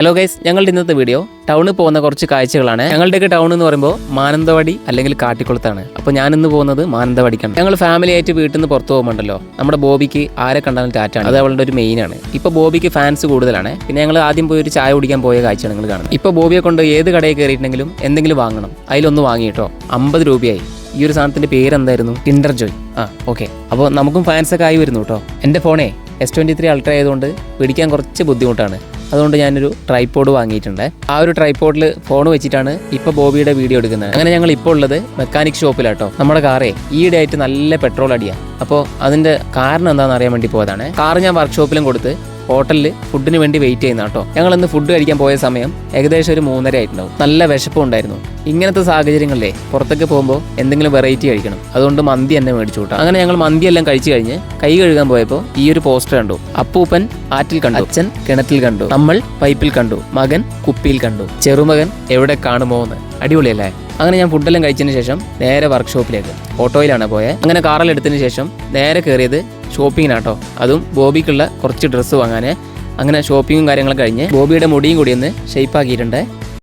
Hello guys ഞങ്ങളുടെ ഇന്നത്തെ video ടൗണിൽ പോകുന്ന കുറച്ച് കാഴ്ചകളാണ്. ഞങ്ങളുടെയൊക്കെ ടൗൺ എന്ന് പറയുമ്പോൾ മാനന്തവാടി അല്ലെങ്കിൽ കാട്ടിക്കുളത്താണ്. അപ്പോൾ ഞാൻ ഇന്ന് പോകുന്നത് മാനന്തവാടിക്കാണ്. ഞങ്ങൾ ഫാമിലി ആയിട്ട് വീട്ടിൽ നിന്ന് പുറത്തു പോകുമ്പോണ്ടല്ലോ നമ്മുടെ ബോബിക്ക് ആരെ കണ്ടാലും ടാറ്റാണ് അത് അവളുടെ ഒരു മെയിൻ ആണ്. ഇപ്പോൾ ബോബിക്ക് ഫാൻസ് കൂടുതലാണ്. പിന്നെ ഞങ്ങൾ ആദ്യം പോയി ഒരു ചായ കുടിക്കാൻ പോയ കാഴ്ചയാണ് നിങ്ങൾ കാണുന്നത്. ഇപ്പോൾ ബോബിയെ കൊണ്ട് ഏത് കടയിൽ കയറിയിട്ടുണ്ടെങ്കിലും എന്തെങ്കിലും വാങ്ങണം. അതിലൊന്ന് വാങ്ങിയിട്ടോ അമ്പത് രൂപയായി. ഈ ഒരു സാധനത്തിന്റെ പേര് എന്തായിരുന്നു ടിൻഡർ ജോയ് ആ ഓക്കെ അപ്പോൾ നമുക്കും ഫാൻസ് ഒക്കെ ആയി വരുന്നു കേട്ടോ. എന്റെ ഫോണേ എസ് ട്വന്റി ത്രീ അൾട്ര ആയതുകൊണ്ട് പിടിക്കാൻ കുറച്ച് ബുദ്ധിമുട്ടാണ്. അതുകൊണ്ട് ഞാനൊരു ട്രൈപോഡ് വാങ്ങിയിട്ടുണ്ട്. ആ ഒരു ട്രൈപോഡിൽ ഫോൺ വെച്ചിട്ടാണ് ഇപ്പോൾ ബോബിയുടെ വീഡിയോ എടുക്കുന്നത്. അങ്ങനെ ഞങ്ങൾ ഇപ്പോൾ ഉള്ളത് മെക്കാനിക് ഷോപ്പിലാട്ടോ നമ്മുടെ കാറേ ഈയിടെ ആയിട്ട് നല്ല പെട്രോൾ അടിയാണ് അപ്പോൾ അതിന്റെ കാരണം എന്താണെന്ന് അറിയാൻ വേണ്ടി പോയതാണ്. കാർ ഞാൻ വർക്ക്ഷോപ്പിലും കൊടുത്ത് ഹോട്ടലിൽ ഫുഡിന് വേണ്ടി വെയിറ്റ് ചെയ്യുന്ന കേട്ടോ. ഞങ്ങൾ ഇന്ന് ഫുഡ് കഴിക്കാൻ പോയ സമയം ഏകദേശം ഒരു മൂന്നര ആയിട്ടുണ്ടാവും. നല്ല വിശപ്പുണ്ടായിരുന്നു ഇങ്ങനത്തെ സാഹചര്യങ്ങളിലേ പുറത്തൊക്കെ പോകുമ്പോൾ എന്തെങ്കിലും വെറൈറ്റി കഴിക്കണം. അതുകൊണ്ട് മന്തി തന്നെ മേടിച്ചു കൂട്ടാം. അങ്ങനെ ഞങ്ങൾ മന്തി എല്ലാം കഴിച്ചു കഴിഞ്ഞ് കൈ കഴുകാൻ പോയപ്പോൾ ഈ ഒരു പോസ്റ്റർ കണ്ടു. അപ്പൂപ്പൻ ആറ്റിൽ കണ്ടു. അച്ഛൻ കിണറ്റിൽ കണ്ടു. നമ്മൾ പൈപ്പിൽ കണ്ടു. മകൻ കുപ്പിയിൽ കണ്ടു. ചെറുമകൻ എവിടെ കാണുമോ എന്ന് അടിപൊളിയല്ലേ? അങ്ങനെ ഞാൻ ഫുഡെല്ലാം കഴിച്ചതിന് ശേഷം നേരെ വർക്ക്ഷോപ്പിലേക്ക് ഓട്ടോയിലാണ് പോയത് അങ്ങനെ കാറിൽ എടുത്തതിന് ശേഷം നേരെ കയറിയത് ഷോപ്പിങ്ങിനാട്ടോ. അതും ബോബിക്കുള്ള കുറച്ച് ഡ്രസ്സ് വാങ്ങാൻ അങ്ങനെ ഷോപ്പിങ്ങും കാര്യങ്ങളും കഴിഞ്ഞ് ബോബിയുടെ മുടിയും കൂടി ഒന്ന് ഷേപ്പ് ആക്കിയിട്ടുണ്ട്.